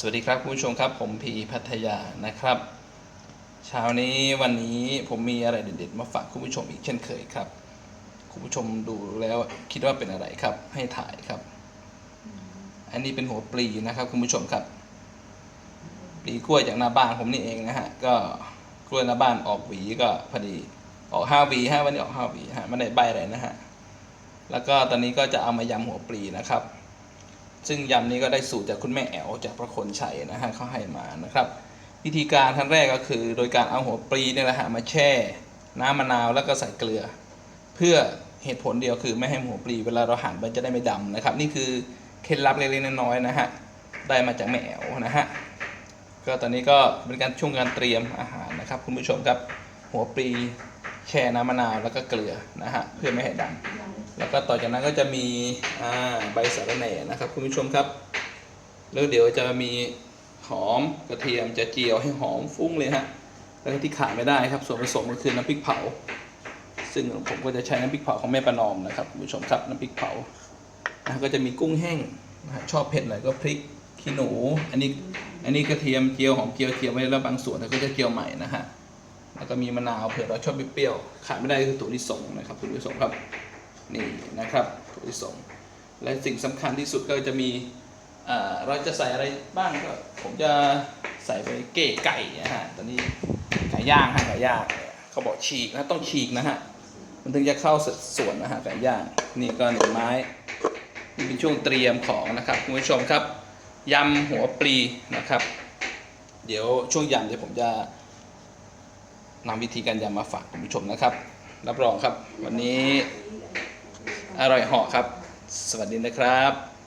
สวัสดีครับคุณผู้ชมครับ ผมพีพัทยานะครับ เช้านี้วันนี้ผมมีอะไรเด็ดๆ มาฝากคุณผู้ชมอีกเช่นเคยครับ คุณผู้ชมดูแล้วคิดว่าเป็นอะไรครับ ให้ถ่ายครับ อันนี้เป็นหัวปลีนะครับ คุณผู้ชมครับ ปลีกล้วยจากหน้าบ้านผมนี่เองนะฮะก็กล้วยหน้าบ้านออกหวีก็พอดีออกห้าหวีฮะวันนี้ออกห้าหวีฮะไม่ได้ใบอะไรนะฮะแล้วก็ตอนนี้ก็จะเอามายำหัวปลีนะครับ ซึ่งยำนี้ก็ได้สูตรจากคุณแม่แอ๋วจากพระคนชัยนะฮะเขาให้มานะครับ วิธีการขั้นแรกก็คือ โดยการเอาหัวปลีเนี่ยแหละฮะมาแช่ น้ำมะนาวแล้วก็ใส่เกลือ เพื่อเหตุผลเดียวคือไม่ให้หัวปลีเวลาเราหั่นมันจะได้ไม่ดำนะครับ นี่คือเคล็ดลับเล็กๆน้อยๆนะฮะได้มาจากแม่แอ๋วนะฮะก็ตอนนี้ก็เป็นการช่วงการเตรียมอาหารนะครับ คุณผู้ชมครับหัวปลีแช่น้ำมะนาวแล้วก็เกลือนะฮะเพื่อไม่ให้ดำ แล้วก็ต่อจากนั้นก็จะมีใบสะระแหน่นะครับคุณผู้ชมครับ แล้วเดี๋ยวจะมีหอมกระเทียมจะเจียวให้หอมฟุ้งเลยฮะแล้วก็ที่ขาดไม่ได้ครับส่วนผสมก็คือน้ำพริกเผา ซึ่งผมก็จะใช้น้ำพริกเผาของแม่ประนอมนะครับคุณผู้ชมครับน้ำพริกเผาก็จะมีกุ้งแห้งชอบเผ็ดหน่อยก็พริกขี้หนู อันนี้อันนี้กระเทียมเจียวหอมเจียวเจียวไว้แล้วบางส่วนก็จะเจียวใหม่นะฮะแล้วก็มีมะนาวเผื่อเราชอบเปรี้ยวขาดไม่ได้คือถั่วลิสงนะครับถั่วลิสงครับ นี่นะครับถั่วลิสงและสิ่งสำคัญที่สุดก็จะมีเราจะใส่อะไรบ้างก็ผมจะใส่ไปเก๋ไก่นะฮะตอนนี้ไก่ย่างฮะไก่ย่างเขาบอกฉีกนะต้องฉีกนะฮะมันถึงจะเข้าส่วนนะฮะไก่ย่างนี่ก็หนึ่งไม้นี่เป็นช่วงเตรียมของนะครับคุณผู้ชมครับยำหัวปลีนะครับ เดี๋ยวช่วงยำเดี๋ยวผมจะนำวิธีการยำมาฝากคุณผู้ชมนะครับ รับรองครับ วันนี้ อร่อยเหาะครับ สวัสดีนะครับ